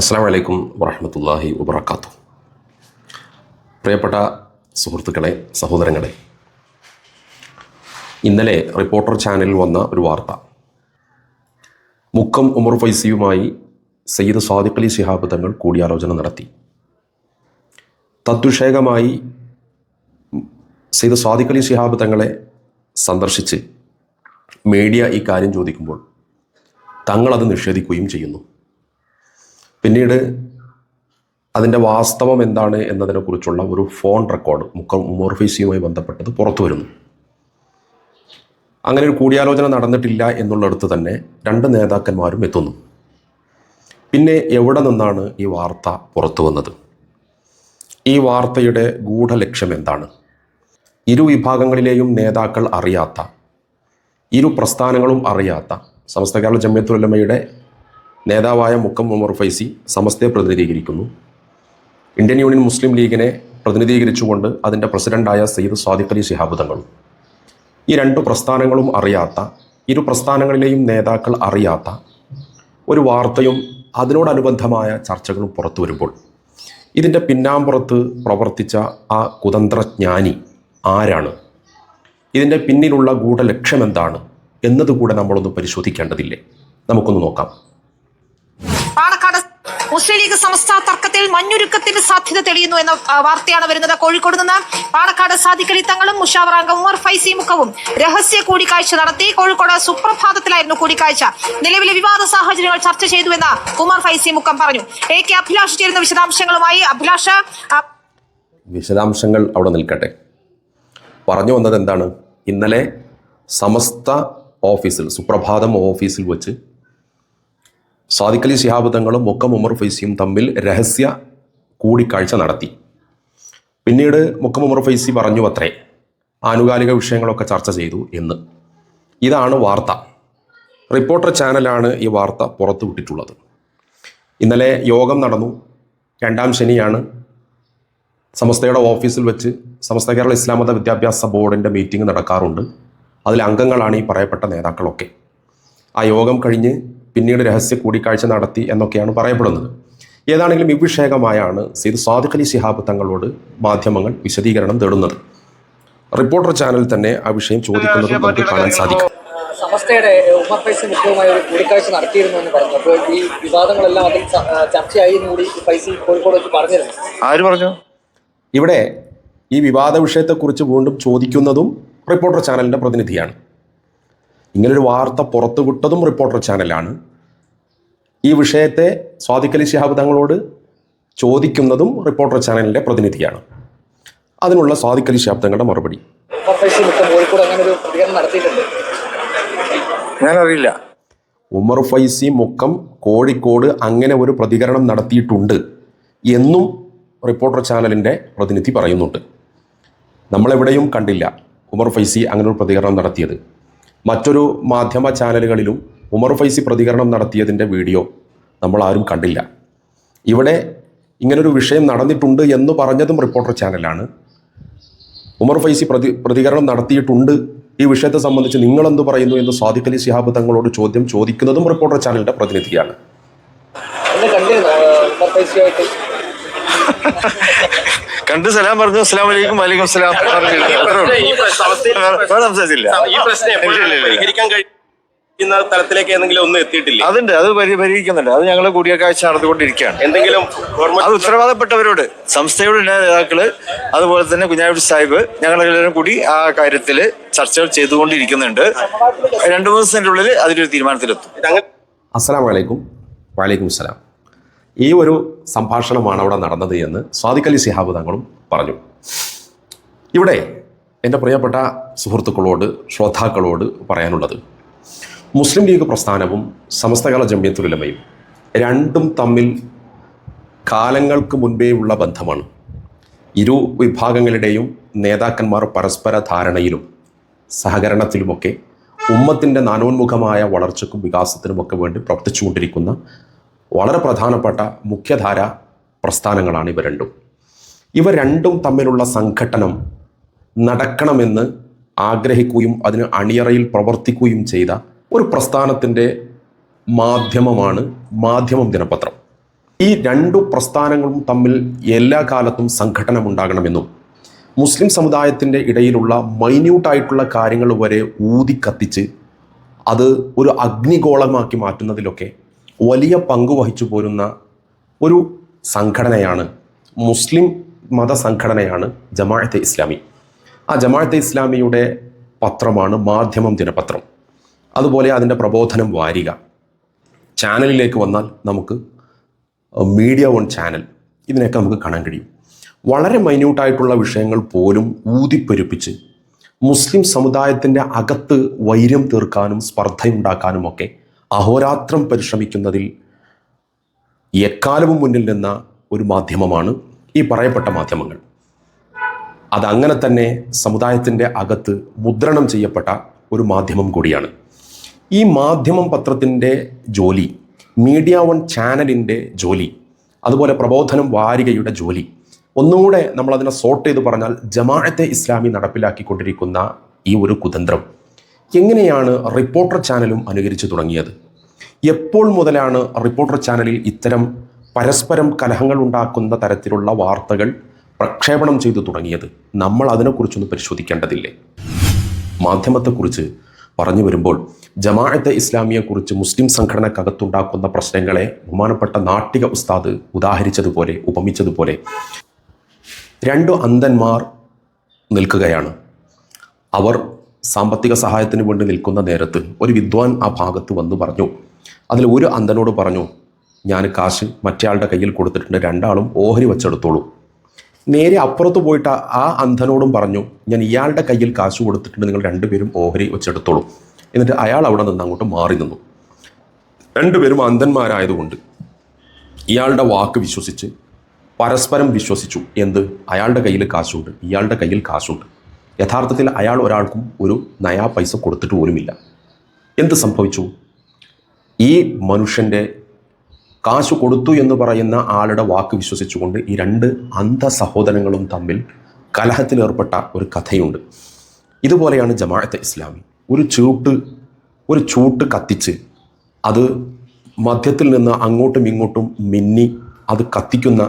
അസ്സാം വലൈക്കും വറഹമത്തല്ലാഹി വബർക്കാത്തു പ്രിയപ്പെട്ട സുഹൃത്തുക്കളെ സഹോദരങ്ങളെ ഇന്നലെ റിപ്പോർട്ടർ ചാനലിൽ വന്ന ഒരു വാർത്ത. മുക്കം ഉമർ ഫൈസിയുമായി സയ്യിദ് സാദിഖ് അലി ശിഹാബ് തങ്ങൾ കൂടിയാലോചന നടത്തി. തദ്വിഷയകമായി സയ്യിദ് സാദിഖ് അലി ശിഹാബ് തങ്ങളെ സന്ദർശിച്ച് മീഡിയ ഈ കാര്യം ചോദിക്കുമ്പോൾ തങ്ങളത് നിഷേധിക്കുകയും ചെയ്യുന്നു. പിന്നീട് അതിന്റെ വാസ്തവം എന്താണ് എന്നതിനെക്കുറിച്ചുള്ള ഒരു ഫോൺ റെക്കോർഡ് മുക്ക മോർഫീസിയുമായി ഫൈസിയുമായി ബന്ധപ്പെട്ടത് പുറത്തു വരുന്നു. അങ്ങനെ ഒരു കൂടിയാലോചന നടന്നിട്ടില്ല എന്നുള്ളിടത്ത് തന്നെ രണ്ട് നേതാക്കന്മാരും എത്തുന്നു. പിന്നെ എവിടെ നിന്നാണ് ഈ വാർത്ത പുറത്തു വന്നത്? ഈ വാർത്തയുടെ ഗൂഢലക്ഷ്യം എന്താണ്? ഇരു വിഭാഗങ്ങളിലെയും നേതാക്കൾ അറിയാത്ത ഇരു പ്രസ്ഥാനങ്ങളും അറിയാത്ത സമസ്ത കേരള ജമ്യത്തുലമയുടെ നേതാവായ മുക്കം ഉമർ ഫൈസി സമസ്തയെ പ്രതിനിധീകരിക്കുന്നു. ഇന്ത്യൻ യൂണിയൻ മുസ്ലിം ലീഗിനെ പ്രതിനിധീകരിച്ചുകൊണ്ട് അതിന്റെ പ്രസിഡന്റായ സയ്യിദ് സ്വാദിഖ് അലി ശിഹാബ് തങ്ങളും. ഈ രണ്ട് പ്രസ്ഥാനങ്ങളും അറിയാത്ത ഇരു പ്രസ്ഥാനങ്ങളിലെയും നേതാക്കൾ അറിയാത്ത ഒരു വാർത്തയും അതിനോടനുബന്ധമായ ചർച്ചകളും പുറത്തു വരുമ്പോൾ ഇതിന്റെ പിന്നാമ്പുറത്ത് പ്രവർത്തിച്ച ആ കുതന്ത്രജ്ഞാനി ആരാണ്? ഇതിന്റെ പിന്നിലുള്ള ഗൂഢലക്ഷ്യം എന്താണ്? എന്നതുകൂടെ നമ്മളൊന്ന് പരിശോധിക്കേണ്ടതില്ലേ? നമുക്കൊന്ന് നോക്കാം. പാണക്കാട് മുസ്ലിം ലീഗ് സംസ്ഥാന തർക്കത്തിൽ മഞ്ഞുരുക്കത്തിന് സാധ്യത തെളിയുന്നു എന്ന വാർത്തയാണ് വരുന്നത്. കോഴിക്കോട് നിന്ന് പാണക്കാട് സാദിഖലി തങ്ങളും മുഷാവറാംഗം ഉമർ ഫൈസി മുഖവും രഹസ്യ കൂടിക്കാഴ്ച നടത്തി. കോഴിക്കോട് സുപ്രഭാതത്തിലായിരുന്നു കൂടിക്കാഴ്ച. നിലവിലെ വിവാദ സാഹചര്യങ്ങൾ ചർച്ച ചെയ്തുവെന്ന് ഉമർ ഫൈസി മുഖം പറഞ്ഞു. എ കെ അഭിലാഷ് ചേരുന്ന വിശദാംശങ്ങളുമായി അഭിലാഷ് വിശദാംശങ്ങൾ അവിടെ നിൽക്കട്ടെ. പറഞ്ഞു വന്നത് എന്താണ്? ഇന്നലെ സമസ്ത ഓഫീസിൽ സുപ്രഭാതം ഓഫീസിൽ വെച്ച് സാദിഖ് ശിഹാബുദ്ധങ്ങളും മുക്കം ഉമർ ഫൈസിയും തമ്മിൽ രഹസ്യ കൂടിക്കാഴ്ച നടത്തി. പിന്നീട് മുക്കം ഉമർ ഫൈസി പറഞ്ഞു അത്രേ ആനുകാലിക വിഷയങ്ങളൊക്കെ ചർച്ച ചെയ്തു എന്ന്. ഇതാണ് വാർത്ത. റിപ്പോർട്ടർ ചാനലാണ് ഈ വാർത്ത പുറത്തുവിട്ടിട്ടുള്ളത് ഇന്നലെ യോഗം നടന്നു. രണ്ടാം ശനിയാണ്. സമസ്തയുടെ ഓഫീസിൽ വെച്ച് സമസ്ത കേരള ഇസ്ലാം മത വിദ്യാഭ്യാസ ബോർഡിന്റെ മീറ്റിംഗ് നടക്കാറുണ്ട്. അതിൽ അംഗങ്ങളാണ് ഈ പറയപ്പെട്ട നേതാക്കളൊക്കെ. ആ യോഗം കഴിഞ്ഞ് പിന്നീട് രഹസ്യ കൂടിക്കാഴ്ച നടത്തി എന്നൊക്കെയാണ് പറയപ്പെടുന്നത്. ഏതാണെങ്കിലും വിഭിഷേകമായാണ് സെയ്ദ് സാദിഖ് അലി ശിഹാബ് തങ്ങളോട് മാധ്യമങ്ങൾ വിശദീകരണം തേടുന്നത്. റിപ്പോർട്ടർ ചാനൽ തന്നെ ആ വിഷയം ചോദിക്കുന്നത് നമുക്ക് കാണാൻ സാധിക്കും. സമസ്തയുടെ ഉമർ ഫൈസൽ മുഖ്യവുമായി ഒരു കൂടിക്കാഴ്ച നടത്തിയിരുന്നു എന്ന് പറഞ്ഞു. അപ്പോൾ ഈ വിവാദങ്ങളെല്ലാം അതിൽ ചർച്ചയായി എന്ന് കൂടി ഫൈസി കോഴിക്കോട് വെച്ച് പറഞ്ഞിരുന്നു. ആര് പറഞ്ഞു? ഇവിടെ ഈ വിവാദ വിഷയത്തെക്കുറിച്ച് വീണ്ടും ചോദിക്കുന്നതും റിപ്പോർട്ടർ ചാനലിന്റെ പ്രതിനിധിയാണ്. ഇങ്ങനൊരു വാർത്ത പുറത്തുവിട്ടതും റിപ്പോർട്ടർ ചാനലാണ്. ഈ വിഷയത്തെ സ്വാദിഖ് അലി ശിഹാബ് തങ്ങളോട് ചോദിക്കുന്നതും റിപ്പോർട്ടർ ചാനലിന്റെ പ്രതിനിധിയാണ്. അതിനുള്ള സ്വാദിഖ് അലി ശിഹാബ് തങ്ങളുടെ മറുപടി. ഞാനറിയില്ല. ഉമർ ഫൈസി മുക്കം കോഴിക്കോട് അങ്ങനെ ഒരു പ്രതികരണം നടത്തിയിട്ടുണ്ട് എന്നും റിപ്പോർട്ടർ ചാനലിന്റെ പ്രതിനിധി പറയുന്നുണ്ട്. നമ്മളെവിടെയും കണ്ടില്ല ഉമർ ഫൈസി അങ്ങനെ ഒരു പ്രതികരണം നടത്തിയത്. മറ്റൊരു മാധ്യമ ചാനലുകളിലും ഉമർ ഫൈസി പ്രതികരണം നടത്തിയതിന്റെ വീഡിയോ നമ്മൾ ആരും കണ്ടില്ല. ഇവിടെ ഇങ്ങനൊരു വിഷയം നടന്നിട്ടുണ്ട് എന്ന് പറഞ്ഞതും റിപ്പോർട്ടർ ചാനലാണ്. ഉമർ ഫൈസി പ്രതി പ്രതികരണം നടത്തിയിട്ടുണ്ട്. ഈ വിഷയത്തെ സംബന്ധിച്ച് നിങ്ങളെന്ത് പറയുന്നു എന്ന് സ്വാദിഖ് അലി ശിഹാബ് തങ്ങളോട് ചോദ്യം ചോദിക്കുന്നതും റിപ്പോർട്ടർ ചാനലിന്റെ പ്രതിനിധിയാണ്. കണ്ട് സലാം പറഞ്ഞു. അസ്സാം വലൈക്കും വലൈക്കും സലാം വേറെ സംസാരിച്ചില്ല കഴിയുന്ന തലത്തിലേക്ക് എന്തെങ്കിലും ഒന്നും എത്തിയിട്ടില്ല? അതുണ്ട് അത് പരിഹരിക്കുന്നുണ്ട് അത് ഞങ്ങൾ കൂടിയക്കാഴ്ച നടത്തിക്കൊണ്ടിരിക്കുകയാണ് എന്തെങ്കിലും അത് ഉത്തരവാദപ്പെട്ടവരോട് സംസ്ഥയുടെ നേതാക്കൾ അതുപോലെ തന്നെ കുഞ്ഞാപ്പി സാഹിബ് ഞങ്ങളെല്ലാവരും കൂടി ആ കാര്യത്തിൽ ചർച്ചകൾ ചെയ്തുകൊണ്ടിരിക്കുന്നുണ്ട്. രണ്ടു മൂന്ന് ദിവസത്തിന്റെ ഉള്ളിൽ അതിലൊരു തീരുമാനത്തിലെത്തും. അസ്സാം അസ്സലാം വലൈക്കും വലൈക്കും സലാം ഈ ഒരു സംഭാഷണമാണ് അവിടെ നടന്നത് എന്ന് സ്വാദിഖ് അലി സിഹാബ് തങ്ങളും പറഞ്ഞു. ഇവിടെ എന്റെ പ്രിയപ്പെട്ട സുഹൃത്തുക്കളോട് ശ്രോതാക്കളോട് പറയാനുള്ളത്. മുസ്ലിം ലീഗ് പ്രസ്ഥാനവും സമസ്തകാല ജമ്യത്തുലമയും രണ്ടും തമ്മിൽ കാലങ്ങൾക്ക് മുൻപേ ഉള്ള ബന്ധമാണ്. ഇരു വിഭാഗങ്ങളുടെയും നേതാക്കന്മാർ പരസ്പര ധാരണയിലും സഹകരണത്തിലുമൊക്കെ ഉമ്മത്തിന്റെ നാനോന്മുഖമായ വളർച്ചയ്ക്കും വികാസത്തിനുമൊക്കെ വേണ്ടി പ്രവർത്തിച്ചുകൊണ്ടിരിക്കുന്ന വളരെ പ്രധാനപ്പെട്ട മുഖ്യധാര പ്രസ്ഥാനങ്ങളാണ് ഇവ രണ്ടും. ഇവ രണ്ടും തമ്മിലുള്ള സംഘട്ടനം നടക്കണമെന്ന് ആഗ്രഹിക്കുകയും അതിന് അണിയറയിൽ പ്രവർത്തിക്കുകയും ചെയ്ത ഒരു പ്രസ്ഥാനത്തിന്റെ മാധ്യമമാണ് മാധ്യമം ദിനപത്രം. ഈ രണ്ടു പ്രസ്ഥാനങ്ങളും തമ്മിൽ എല്ലാ കാലത്തും സംഘടനമുണ്ടാകണമെന്നും മുസ്ലിം സമുദായത്തിന്റെ ഇടയിലുള്ള മൈന്യൂട്ടായിട്ടുള്ള കാര്യങ്ങൾ വരെ ഊതിക്കത്തിച്ച് അത് ഒരു അഗ്നിഗോളമാക്കി മാറ്റുന്നതിലൊക്കെ വലിയ പങ്ക് വഹിച്ചു പോരുന്ന ഒരു സംഘടനയാണ് മുസ്ലിം മതസംഘടനയാണ് ജമാഅത്തെ ഇസ്ലാമി. ആ ജമാഅത്തെ ഇസ്ലാമിയുടെ പത്രമാണ് മാധ്യമം ദിനപത്രം. അതുപോലെ അതിന്റെ പ്രബോധനം വാരിക. ചാനലിലേക്ക് വന്നാൽ നമുക്ക് മീഡിയ വൺ ചാനൽ ഇതിനൊക്കെ നമുക്ക് കാണാൻ കഴിയും. വളരെ മൈന്യൂട്ടായിട്ടുള്ള വിഷയങ്ങൾ പോലും ഊതിപ്പെരുപ്പിച്ച് മുസ്ലിം സമുദായത്തിന്റെ അകത്ത് വൈര്യം തീർക്കാനും സ്പർദ്ധയുണ്ടാക്കാനുമൊക്കെ അഹോരാത്രം പരിശ്രമിക്കുന്നതിൽ എക്കാലവും മുന്നിൽ നിന്ന ഒരു മാധ്യമമാണ് ഈ പറയപ്പെട്ട മാധ്യമങ്ങൾ. അതങ്ങനെ തന്നെ സമുദായത്തിന്റെ അകത്ത് മുദ്രണം ചെയ്യപ്പെട്ട ഒരു മാധ്യമം കൂടിയാണ്. ഈ മാധ്യമം പത്രത്തിന്റെ ജോലി മീഡിയ വൺ ചാനലിന്റെ ജോലി അതുപോലെ പ്രബോധനം വാരികയുടെ ജോലി ഒന്നുകൂടെ നമ്മളതിനെ സോർട്ട് ചെയ്ത് പറഞ്ഞാൽ ജമാഅത്തെ ഇസ്ലാമി നടപ്പിലാക്കിക്കൊണ്ടിരിക്കുന്ന ഈ ഒരു കുതന്ത്രം. എങ്ങനെയാണ് റിപ്പോർട്ടർ ചാനലും അനുകരിച്ചു തുടങ്ങിയത്? എപ്പോൾ മുതലാണ് റിപ്പോർട്ടർ ചാനലിൽ ഇത്തരം പരസ്പരം കലഹങ്ങൾ ഉണ്ടാക്കുന്ന തരത്തിലുള്ള വാർത്തകൾ പ്രക്ഷേപണം ചെയ്തു തുടങ്ങിയത്? നമ്മൾ അതിനെക്കുറിച്ചൊന്ന് പരിശോധിക്കേണ്ടതില്ലേ? മാധ്യമത്തെക്കുറിച്ച് പറഞ്ഞു വരുമ്പോൾ ജമാഅത്തെ ഇസ്ലാമിയെക്കുറിച്ച് മുസ്ലിം സംഘടനക്കകത്തുണ്ടാക്കുന്ന പ്രശ്നങ്ങളെ ബഹുമാനപ്പെട്ട നാട്ടിക ഉസ്താദ് ഉദാഹരിച്ചതുപോലെ ഉപമിച്ചതുപോലെ രണ്ടു അന്ധന്മാർ നിൽക്കുകയാണ്. അവർ സാമ്പത്തിക സഹായത്തിന് വേണ്ടി നിൽക്കുന്ന നേരത്ത് ഒരു വിദ്വാൻ ആ ഭാഗത്ത് വന്ന് പറഞ്ഞു. അതിൽ ഒരു അന്ധനോട് പറഞ്ഞു ഞാൻ കാശ് മറ്റേയാളുടെ കയ്യിൽ കൊടുത്തിട്ടുണ്ട് രണ്ടാളും ഓഹരി വെച്ചെടുത്തോളൂ. നേരെ അപ്പുറത്ത് പോയിട്ട് ആ- അന്ധനോടും പറഞ്ഞു ഞാൻ ഇയാളുടെ കയ്യിൽ കാശ് കൊടുത്തിട്ടുണ്ട് നിങ്ങൾ രണ്ടുപേരും ഓഹരി വെച്ചെടുത്തോളൂ. എന്നിട്ട് അയാൾ അവിടെ നിന്ന് അങ്ങോട്ട് മാറി നിന്നു. രണ്ടുപേരും അന്ധന്മാരായതുകൊണ്ട് ഇയാളുടെ വാക്ക് വിശ്വസിച്ച് പരസ്പരം വിശ്വസിച്ചു എന്ത്? അയാളുടെ കയ്യിൽ കാശുണ്ട് ഇയാളുടെ കയ്യിൽ കാശുണ്ട്. യഥാർത്ഥത്തിൽ അയാൾ ഒരാൾക്കും ഒരു നയാ പൈസ കൊടുത്തിട്ട് പോലുമില്ല. എന്ത് സംഭവിച്ചു? ഈ മനുഷ്യന്റെ കാശ് കൊടുത്തു എന്ന് പറയുന്ന ആളുടെ വാക്ക് വിശ്വസിച്ചുകൊണ്ട് ഈ രണ്ട് അന്ധ സഹോദരങ്ങളും തമ്മിൽ കലഹത്തിലേർപ്പെട്ട ഒരു കഥയുണ്ട്. ഇതുപോലെയാണ് ജമാഅത്തെ ഇസ്ലാമി. ഒരു ചൂട്ട് ഒരു ചൂട്ട് കത്തിച്ച് അത് മധ്യത്തിൽ നിന്ന് അങ്ങോട്ടും ഇങ്ങോട്ടും മിന്നി അത് കത്തിക്കുന്ന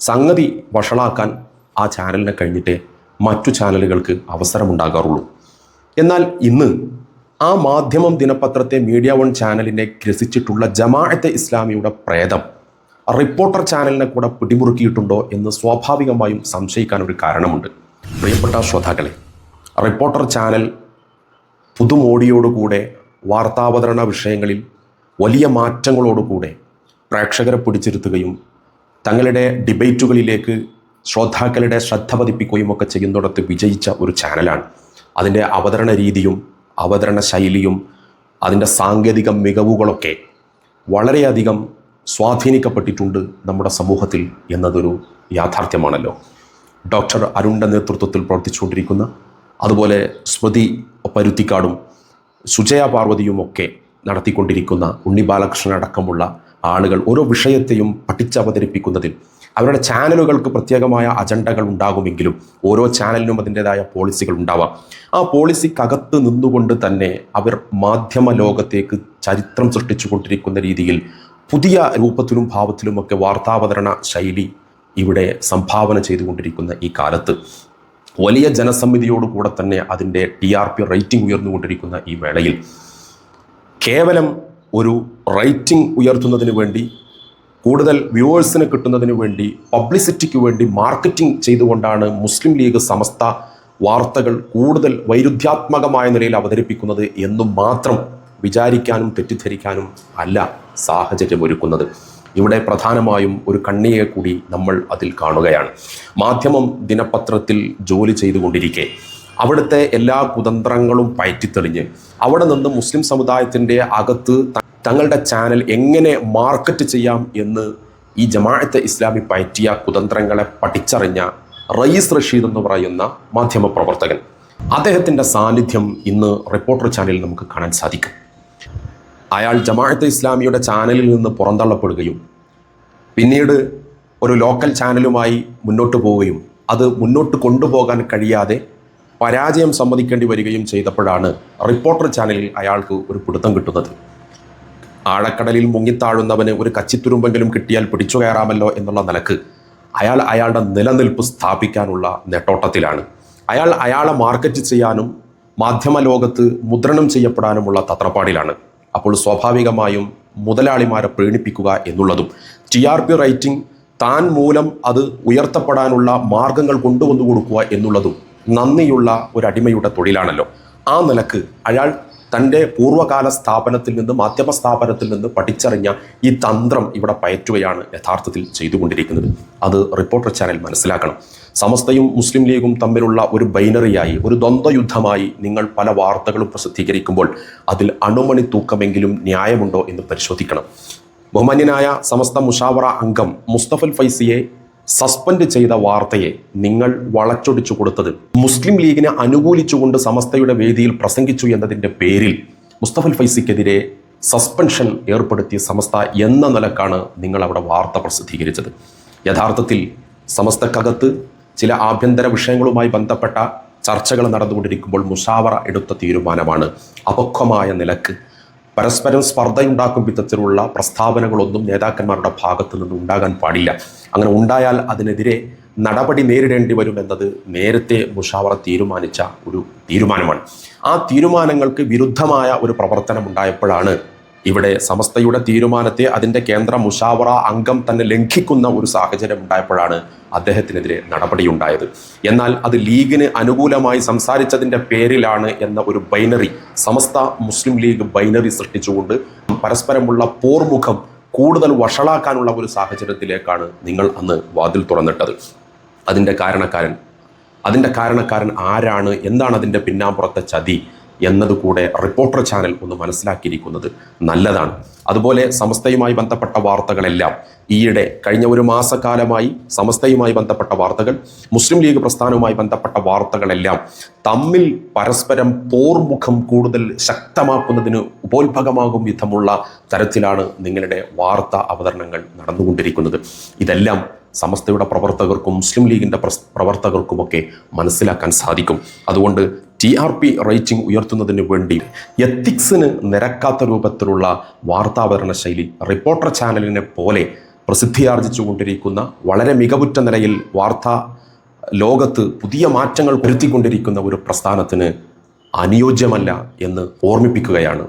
സംഗതി വഷളാക്കാൻ ആ ചാനലിനെ കഴിഞ്ഞിട്ടേ മറ്റു ചാനലുകൾക്ക് അവസരമുണ്ടാകാറുള്ളൂ. എന്നാൽ ഇന്ന് ആ മാധ്യമം ദിനപത്രത്തെ മീഡിയ വൺ ചാനലിനെ ഗ്രസിച്ചിട്ടുള്ള ജമാഅത്തെ ഇസ്ലാമിയുടെ പ്രേതം. റിപ്പോർട്ടർ ചാനലിനെ കൂടെ പിടിമുറുക്കിയിട്ടുണ്ടോ എന്ന് സ്വാഭാവികമായും സംശയിക്കാൻ ഒരു കാരണമുണ്ട്. പ്രിയപ്പെട്ട ശ്രോതാക്കളെ റിപ്പോർട്ടർ ചാനൽ പുതുമോടിയോടുകൂടെ വാർത്താവതരണ വിഷയങ്ങളിൽ വലിയ മാറ്റങ്ങളോടുകൂടെ പ്രേക്ഷകരെ പിടിച്ചിരുത്തുകയും തങ്ങളുടെ ഡിബേറ്റുകളിലേക്ക് ശ്രോതാക്കളുടെ ശ്രദ്ധ പതിപ്പിക്കുകയും ഒക്കെ ചെയ്യുന്നിടത്ത് വിജയിച്ച ഒരു ചാനലാണ്. അതിന്റെ അവതരണ രീതിയും അവതരണ ശൈലിയും അതിന്റെ സാങ്കേതിക മികവുകളൊക്കെ വളരെയധികം സ്വാധീനിക്കപ്പെട്ടിട്ടുണ്ട് നമ്മുടെ സമൂഹത്തിൽ എന്നതൊരു യാഥാർത്ഥ്യമാണല്ലോ. ഡോക്ടർ അരുണിന്റെ നേതൃത്വത്തിൽ പ്രവർത്തിച്ചുകൊണ്ടിരിക്കുന്ന അതുപോലെ സ്മൃതി പരുത്തിക്കാടും സുജയ പാർവതിയുമൊക്കെ നടത്തിക്കൊണ്ടിരിക്കുന്ന ഉണ്ണി ബാലകൃഷ്ണൻ അടക്കമുള്ള ആളുകൾ ഓരോ വിഷയത്തെയും പഠിച്ചവതരിപ്പിക്കുന്നതിൽ അവരുടെ ചാനലുകൾക്ക് പ്രത്യേകമായ അജണ്ടകൾ ഉണ്ടാകുമെങ്കിലും ഓരോ ചാനലിനും അതിന്റെതായ പോളിസികൾ ഉണ്ടാവാം. ആ പോളിസിക്കകത്ത് നിന്നുകൊണ്ട് തന്നെ അവർ മാധ്യമ ലോകത്തേക്ക് ചരിത്രം സൃഷ്ടിച്ചു കൊണ്ടിരിക്കുന്ന രീതിയിൽ പുതിയ രൂപത്തിലും ഭാവത്തിലുമൊക്കെ വാർത്താവതരണ ശൈലി ഇവിടെ സംഭാവന ചെയ്തുകൊണ്ടിരിക്കുന്ന ഈ കാലത്ത്. വലിയ ജനസമ്മിതിയോടുകൂടെ തന്നെ അതിന്റെ ടി ആർ പി റേറ്റിംഗ് ഉയർന്നുകൊണ്ടിരിക്കുന്ന ഈ വേളയിൽ. കേവലം ഒരു റേറ്റിംഗ് ഉയർത്തുന്നതിന് വേണ്ടി കൂടുതൽ വ്യൂവേഴ്സിന് കിട്ടുന്നതിന് വേണ്ടി പബ്ലിസിറ്റിക്ക് വേണ്ടി മാർക്കറ്റിംഗ് ചെയ്തുകൊണ്ടാണ് മുസ്ലിം ലീഗ് സമസ്ത വാർത്തകൾ കൂടുതൽ വൈരുദ്ധ്യാത്മകമായ നിലയിൽ അവതരിപ്പിക്കുന്നത് എന്നും മാത്രം വിചാരിക്കാനും തെറ്റിദ്ധരിക്കാനും അല്ല സാഹചര്യം ഒരുക്കുന്നത്. ഇവിടെ പ്രധാനമായും ഒരു കണ്ണിയെ കൂടി നമ്മൾ അതിൽ കാണുകയാണ്. മാധ്യമം ദിനപത്രത്തിൽ ജോലി ചെയ്തുകൊണ്ടിരിക്കെ. അവിടുത്തെ എല്ലാ കുതന്ത്രങ്ങളും പയറ്റിത്തെളിഞ്ഞ്. അവിടെ നിന്ന് മുസ്ലിം സമുദായത്തിന്റെ അകത്ത് തങ്ങളുടെ ചാനൽ എങ്ങനെ മാർക്കറ്റ് ചെയ്യാം എന്ന് ഈ ജമാഅത്തെ ഇസ്ലാമി പയറ്റിയ കുതന്ത്രങ്ങളെ പഠിച്ചറിഞ്ഞ റയീസ് റഷീദ് എന്ന് പറയുന്ന മാധ്യമ പ്രവർത്തകൻ. അദ്ദേഹത്തിന്റെ സാന്നിധ്യം ഇന്ന് റിപ്പോർട്ടർ ചാനലിൽ നമുക്ക് കാണാൻ സാധിക്കും. അയാൾ ജമാഅത്തെ ഇസ്ലാമിയുടെ ചാനലിൽ നിന്ന് പുറന്തള്ളപ്പെടുകയും പിന്നീട് ഒരു ലോക്കൽ ചാനലുമായി മുന്നോട്ട് പോവുകയും അത് മുന്നോട്ട് കൊണ്ടുപോകാൻ കഴിയാതെ പരാജയം സമ്മതിക്കേണ്ടി വരികയും ചെയ്തപ്പോഴാണ് റിപ്പോർട്ടർ ചാനലിൽ അയാൾക്ക് ഒരു പിടുത്തം കിട്ടുന്നത്. ആഴക്കടലിൽ മുങ്ങിത്താഴുന്നവന് ഒരു കച്ചിത്തുരുമ്പെങ്കിലും കിട്ടിയാൽ പിടിച്ചു കയറാമല്ലോ എന്നുള്ള നിലയ്ക്ക് അയാൾ അയാളുടെ നിലനിൽപ്പ് സ്ഥാപിക്കാനുള്ള നെട്ടോട്ടത്തിലാണ്. അയാൾ അയാളെ മാർക്കറ്റ് ചെയ്യാനും മാധ്യമ ലോകത്ത് മുദ്രണം ചെയ്യപ്പെടാനുമുള്ള തത്രപ്പാടിലാണ്. അപ്പോൾ സ്വാഭാവികമായും മുതലാളിമാരെ പ്രീണിപ്പിക്കുക എന്നുള്ളതും ടി ആർ പി റൈറ്റിംഗ് താൻ മൂലം അത് ഉയർത്തപ്പെടാനുള്ള മാർഗങ്ങൾ കൊണ്ടുവന്നു കൊടുക്കുക എന്നുള്ളതും നന്ദിയുള്ള ഒരു അടിമയുടെ തൊഴിലാണല്ലോ. ആ നിലയ്ക്ക് അയാൾ തന്റെ പൂർവകാല സ്ഥാപനത്തിൽ നിന്ന് മാധ്യമ സ്ഥാപനത്തിൽ നിന്ന് പഠിച്ചറിഞ്ഞ ഈ തന്ത്രം ഇവിടെ പയറ്റുകയാണ് യഥാർത്ഥത്തിൽ ചെയ്തുകൊണ്ടിരിക്കുന്നത്. അത് റിപ്പോർട്ടർ ചാനൽ മനസ്സിലാക്കണം. സമസ്തയും മുസ്ലിം ലീഗും തമ്മിലുള്ള ഒരു ബൈനറിയായി ഒരു ദ്വന്ദ്വയുദ്ധമായി നിങ്ങൾ പല വാർത്തകളും പ്രസിദ്ധീകരിക്കുമ്പോൾ അതിൽ അണുമണി തൂക്കമെങ്കിലും ന്യായമുണ്ടോ എന്ന് പരിശോധിക്കണം. ബഹുമാന്യനായ സമസ്ത മുഷാവറ അംഗം മുസ്തഫൽ ഫൈസിയെ സസ്പെൻഡ് ചെയ്ത വാർത്തയെ നിങ്ങൾ വളച്ചൊടിച്ചു കൊടുത്തത്. മുസ്ലിം ലീഗിനെ അനുകൂലിച്ചുകൊണ്ട് സമസ്തയുടെ വേദിയിൽ പ്രസംഗിച്ചു എന്നതിന്റെ പേരിൽ മുസ്തഫൽ ഫൈസിക്കെതിരെ സസ്പെൻഷൻ ഏർപ്പെടുത്തിയ സമസ്ത എന്ന നിലക്കാണ് നിങ്ങൾ അവിടെ വാർത്ത പ്രസിദ്ധീകരിച്ചത്. യഥാർത്ഥത്തിൽ സമസ്തക്കകത്ത് ചില ആഭ്യന്തര വിഷയങ്ങളുമായി ബന്ധപ്പെട്ട ചർച്ചകൾ നടന്നുകൊണ്ടിരിക്കുമ്പോൾ മുഷാവറ എടുത്ത തീരുമാനമാണ് അപക്വമായ നിലയ്ക്ക്. പരസ്പരം സ്പർദ്ധയുണ്ടാക്കും വിധത്തിലുള്ള പ്രസ്താവനകളൊന്നും നേതാക്കന്മാരുടെ ഭാഗത്തു നിന്ന് ഉണ്ടാകാൻ പാടില്ല. അങ്ങനെ ഉണ്ടായാൽ അതിനെതിരെ നടപടി നേരിടേണ്ടി വരുമെന്നത് നേരത്തെ മുഷാവറ തീരുമാനിച്ച ഒരു തീരുമാനമാണ്. ആ തീരുമാനങ്ങൾക്ക് വിരുദ്ധമായ ഒരു പ്രവർത്തനം ഉണ്ടായപ്പോഴാണ് ഇവിടെ സമസ്തയുടെ തീരുമാനത്തെ അതിന്റെ കേന്ദ്ര മുഷാവറ അംഗം തന്നെ ലംഘിക്കുന്ന ഒരു സാഹചര്യം ഉണ്ടായപ്പോഴാണ് അദ്ദേഹത്തിനെതിരെ നടപടിയുണ്ടായത് എന്നാൽ അത് ലീഗിന് അനുകൂലമായി സംസാരിച്ചതിന്റെ പേരിലാണ് എന്ന ഒരു binary Samastha Muslim League binary സൃഷ്ടിച്ചുകൊണ്ട് പരസ്പരമുള്ള പോർമുഖം കൂടുതൽ വഷളാക്കാനുള്ള ഒരു സാഹചര്യത്തിലേക്കാണ് നിങ്ങൾ അന്ന് വാതിൽ തുറന്നിട്ടത്. അതിന്റെ കാരണക്കാരൻ അതിന്റെ കാരണക്കാരൻ ആരാണ്? എന്താണ് അതിന്റെ പിന്നാമ്പുറത്തെ ചതി? എന്നത് കൂടെ റിപ്പോർട്ടർ ചാനൽ ഒന്ന് മനസ്സിലാക്കിയിരിക്കുന്നത് നല്ലതാണ്. അതുപോലെ സമസ്തയുമായി ബന്ധപ്പെട്ട വാർത്തകളെല്ലാം ഈയിടെ കഴിഞ്ഞ ഒരു മാസക്കാലമായി സമസ്തയുമായി ബന്ധപ്പെട്ട വാർത്തകൾ മുസ്ലിം ലീഗ് പ്രസ്ഥാനവുമായി ബന്ധപ്പെട്ട വാർത്തകളെല്ലാം തമ്മിൽ പരസ്പരം പോർമുഖം കൂടുതൽ ശക്തമാക്കുന്നതിന് ഉപോത്ഭകമാകും വിധമുള്ള തരത്തിലാണ് നിങ്ങളുടെ വാർത്ത അവതരണങ്ങൾ നടന്നുകൊണ്ടിരിക്കുന്നത്. ഇതെല്ലാം സമസ്തയുടെ പ്രവർത്തകർക്കും മുസ്ലിം ലീഗിന്റെ പ്രവർത്തകർക്കുമൊക്കെ മനസ്സിലാക്കാൻ സാധിക്കും. അതുകൊണ്ട് ടി ആർ പി റേറ്റിംഗ് ഉയർത്തുന്നതിന് വേണ്ടി എത്തിക്സിന് നിരക്കാത്ത രൂപത്തിലുള്ള വാർത്താവതരണ ശൈലി റിപ്പോർട്ടർ ചാനലിനെ പോലെ പ്രസിദ്ധിയാർജിച്ചുകൊണ്ടിരിക്കുന്ന വളരെ മികവുറ്റ നിലയിൽ വാർത്താ ലോകത്ത് പുതിയ മാറ്റങ്ങൾ വരുത്തിക്കൊണ്ടിരിക്കുന്ന ഒരു പ്രസ്ഥാനത്തിന് അനുയോജ്യമല്ല എന്ന് ഓർമ്മിപ്പിക്കുകയാണ്